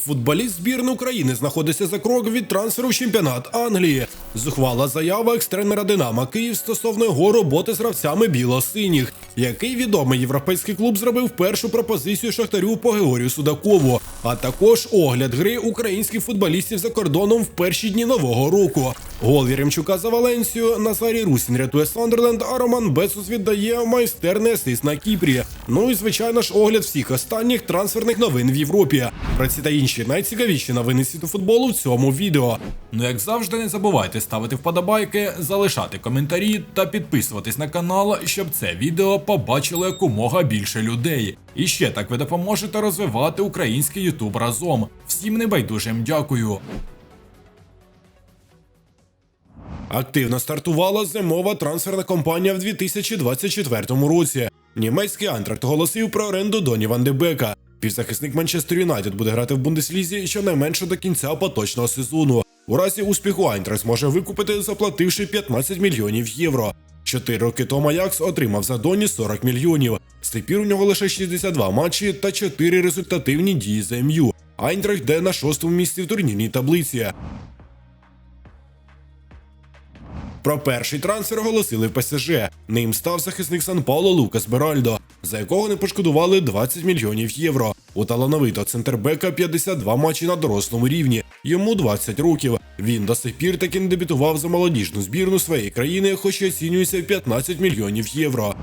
Футболіст збірної України знаходиться за крок від трансферу в чемпіонат Англії. Зухвала заява екстренера Динамо Київ стосовно його роботи з гравцями біло-синіх. Який відомий європейський клуб зробив першу пропозицію Шахтарю по Георгію Судакову, а також огляд гри українських футболістів за кордоном в перші дні нового року. Гол Віремчука за Валенсію, Назарій Русін рятує Сандерленд, а Роман Бецус віддає майстерний асист на Кіпрі. Ну і звичайно ж огляд всіх останніх трансферних новин в Європі. Про ці та інші найцікавіші новини світу футболу в цьому відео. Ну як завжди, не забувайте ставити вподобайки, залишати коментарі та підписуватись на канал, щоб це відео побачило якомога більше людей. І ще так ви допоможете розвивати український ютуб разом. Всім небайдужим дякую. Активно стартувала зимова трансферна кампанія в 2024 році. Німецький антракт оголосив про оренду Доні Ван де Бека. Півзахисник Манчестер Юнайтед буде грати в Бундеслізі щонайменше до кінця поточного сезону. У разі успіху Айнтракт зможе викупити, заплативши 15 мільйонів євро. Чотири роки тому Аякс отримав за Доні 40 мільйонів. З тепер у нього лише 62 матчі та 4 результативні дії за МЮ. Айнтракт йде на шостому місці в турнірній таблиці. Про перший трансфер оголосили в ПСЖ. Ним став захисник Сан Пауло Лукас Беральдо, за якого не пошкодували 20 мільйонів євро. У талановитого центрбека 52 матчі на дорослому рівні. Йому 20 років. Він до сих пір таки не дебютував за молодіжну збірну своєї країни, хоч і оцінюється в 15 мільйонів євро.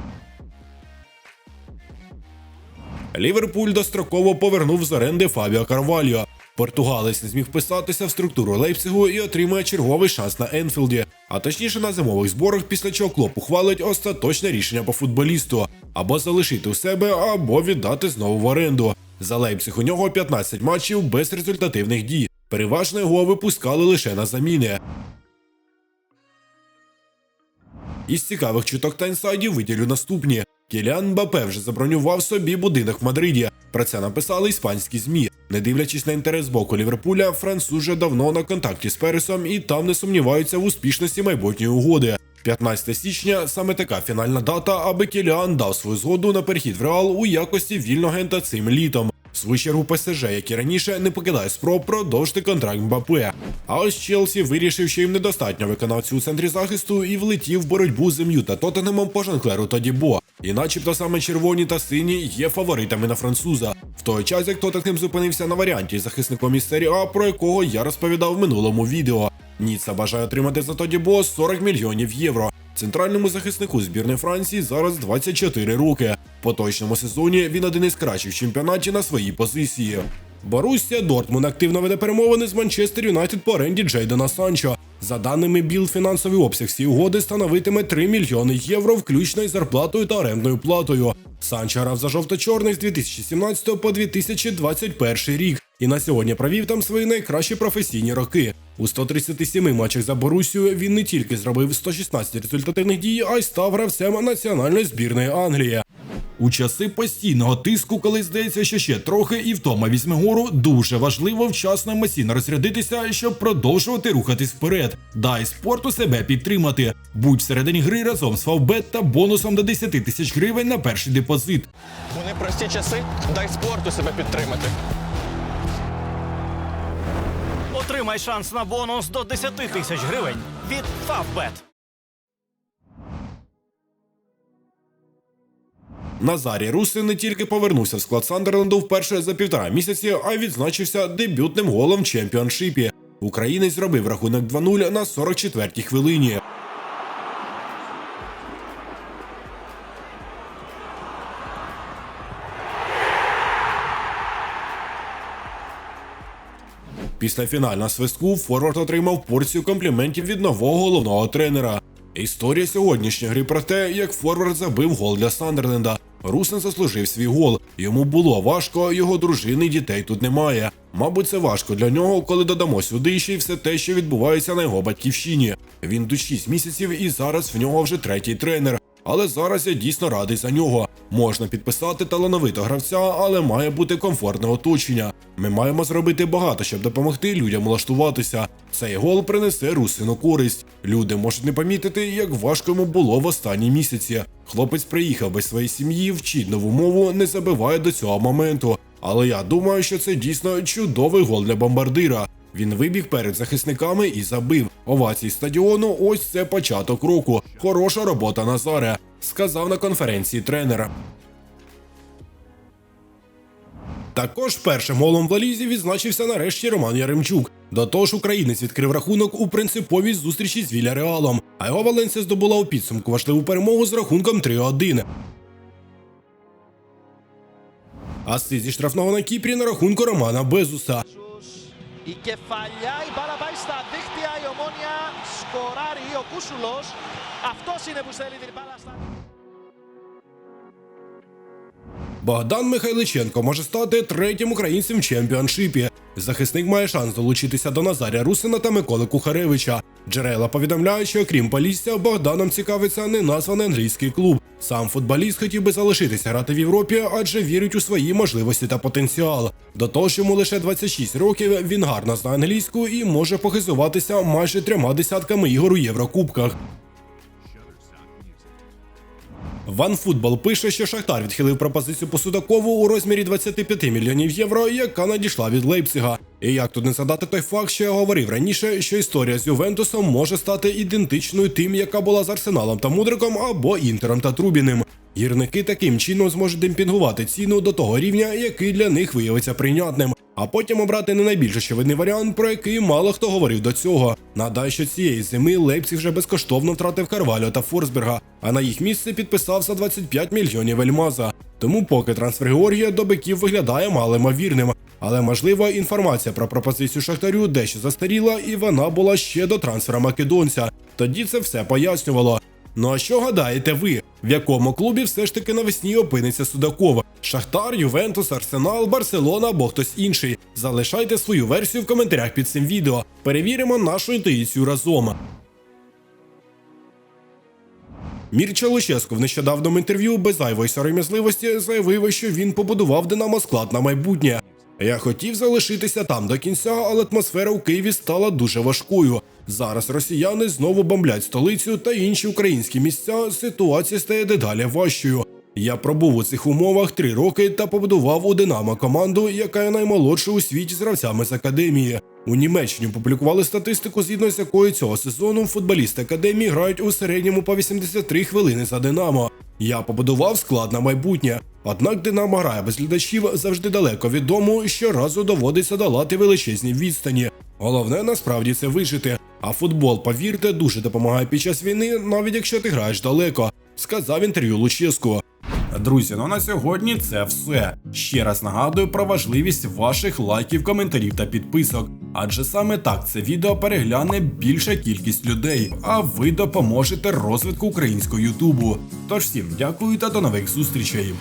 Ліверпуль достроково повернув з оренди Фабіо Карвальо. Португалець не зміг вписатися в структуру Лейпцигу і отримує черговий шанс на Енфілді, а точніше на зимових зборах, після чого клоп ухвалить остаточне рішення по футболісту або залишити у себе, або віддати знову в оренду. За Лейпциг у нього 15 матчів без результативних дій. Переважно його випускали лише на заміни. Із цікавих чуток та інсайдів виділю наступні. Кіліан Мбапе вже забронював собі будинок в Мадриді. Про це написали іспанські змі. Не дивлячись на інтерес боку Ліверпуля, француз вже давно на контакті з Пересом і там не сумніваються в успішності майбутньої угоди. 15 січня саме така фінальна дата, аби Кіліан дав свою згоду на перехід в Реал у якості вільного агента цим літом. Чергу ПСЖ, як і раніше, не покидає спроб продовжити контракт Мбапе. А ось Челсі вирішив, що їм недостатньо виконавців у центрі захисту і влетів в боротьбу з МЮ та Тоттенемом по Жанклеру та Дібо. І начебто саме червоні та сині є фаворитами на француза. В той час, як Тоттенхем зупинився на варіанті захисником із серії А, про якого я розповідав в минулому відео. Ніцца бажає отримати за Тодібо 40 мільйонів євро. Центральному захиснику збірної Франції зараз 24 роки. Поточному сезоні він один із кращих в чемпіонаті на своїй позиції. Боруссія Дортмунд активно веде перемовини з Манчестер Юнайтед по оренді Джейдена Санчо. За даними Біл, фінансовий обсяг цієї угоди становитиме 3 мільйони євро, включно із зарплатою та орендною платою. Санчо грав за жовто-чорний з 2017 по 2021 рік і на сьогодні провів там свої найкращі професійні роки. У 137 матчах за Борусію він не тільки зробив 116 результативних дій, а й став гравцем національної збірної Англії. У часи постійного тиску, коли здається, що ще трохи і втома візьме гору, дуже важливо вчасно емоційно розрядитися, щоб продовжувати рухатись вперед. Дай спорту себе підтримати. Будь всередині гри разом з Фавбет та бонусом до 10 тисяч гривень на перший депозит. У непрості часи дай спорту себе підтримати. Отримай шанс на бонус до 10 тисяч гривень від Favbet. Назарій Русин не тільки повернувся в склад Сандерленду вперше за півтора місяці, а й відзначився дебютним голом в чемпіоншипі. Українець зробив рахунок 2-0 на 44-й хвилині. Після фінального свистку Форвард отримав порцію компліментів від нового головного тренера. Історія сьогоднішньої гри про те, як Форвард забив гол для Сандерленда. Русин заслужив свій гол. Йому було важко, його дружини і дітей тут немає. Мабуть, це важко для нього, коли додамо сюди ще й все те, що відбувається на його батьківщині. Він тут 6 місяців і зараз в нього вже третій тренер. Але зараз я дійсно радий за нього. Можна підписати талановитого гравця, але має бути комфортне оточення. Ми маємо зробити багато, щоб допомогти людям влаштуватися. Цей гол принесе Русину користь. Люди можуть не помітити, як важко йому було в останні місяці. Хлопець приїхав без своєї сім'ї, вчить нову мову, не забиває до цього моменту. Але я думаю, що це дійсно чудовий гол для бомбардира. Він вибіг перед захисниками і забив. Овацій стадіону. Ось це початок року. Хороша робота Назаре, сказав на конференції тренера. Також першим голом в Лалізі відзначився нарешті Роман Яремчук. До того ж, українець відкрив рахунок у принциповій зустрічі з Віляреалом, а його Валенсія здобула у підсумку важливу перемогу з рахунком 3-1. Асист зі штрафного на Кіпрі на рахунку Романа Безуса. y que falla η μπάλα πάει στα δίχτυα η ομόνια σκοράρει ο Κούσουλος αυτός είναι που στέλνει την μπάλα στα Богдан Михайличенко може стати третім українцем в чемпіоншипі. Захисник має шанс долучитися до Назаря Русина та Миколи Кухаревича. Джерела повідомляють, що крім Полісся, Богданом цікавиться неназваний англійський клуб. Сам футболіст хотів би залишитися грати в Європі, адже вірить у свої можливості та потенціал. До того ж, йому лише 26 років, він гарно знає англійську і може похизуватися майже трьома десятками ігор у Єврокубках. OneFootball пише, що Шахтар відхилив пропозицію по Судакову у розмірі 25 мільйонів євро, яка надійшла від Лейпцига. І як тут не згадати той факт, що я говорив раніше, що історія з Ювентусом може стати ідентичною тим, яка була з Арсеналом та Мудриком або Інтером та Трубіним. Гірники таким чином зможуть демпінгувати ціну до того рівня, який для них виявиться прийнятним, а потім обрати не найбільш очевидний варіант, про який мало хто говорив до цього. Нагадаю, що цієї зими Лейпциг вже безкоштовно втратив Карвалю та Форсберга, а на їх місце підписався 25 мільйонів Ельмаза. Тому поки трансфер Георгія до биків виглядає малоймовірним. Але можливо інформація про пропозицію Шахтарю дещо застаріла, і вона була ще до трансфера македонця. Тоді це все пояснювало. Ну а що гадаєте ви? В якому клубі все ж таки навесні опиниться Судаков? Шахтар, Ювентус, Арсенал, Барселона або хтось інший. Залишайте свою версію в коментарях під цим відео. Перевіримо нашу інтуїцію разом. Мірча Луческо в нещодавному інтерв'ю без зайвої сором'язливості заявив, що він побудував Динамо склад на майбутнє. Я хотів залишитися там до кінця, але атмосфера у Києві стала дуже важкою. Зараз росіяни знову бомблять столицю та інші українські місця. Ситуація стає дедалі важчою. Я пробув у цих умовах три роки та побудував у Динамо команду, яка є наймолодша у світі з гравцями з академії. У Німеччині публікували статистику, згідно з якою цього сезону футболісти академії грають у середньому по 83 хвилини за Динамо. Я побудував склад на майбутнє. Однак Динамо грає без глядачів завжди далеко від дому, щоразу доводиться долати величезні відстані. Головне насправді це вижити. А футбол, повірте, дуже допомагає під час війни, навіть якщо ти граєш далеко, сказав інтерв'ю Луческу. Друзі, ну на сьогодні це все. Ще раз нагадую про важливість ваших лайків, коментарів та підписок. Адже саме так це відео перегляне більша кількість людей, а ви допоможете розвитку українського Ютубу. Тож всім дякую та до нових зустрічей.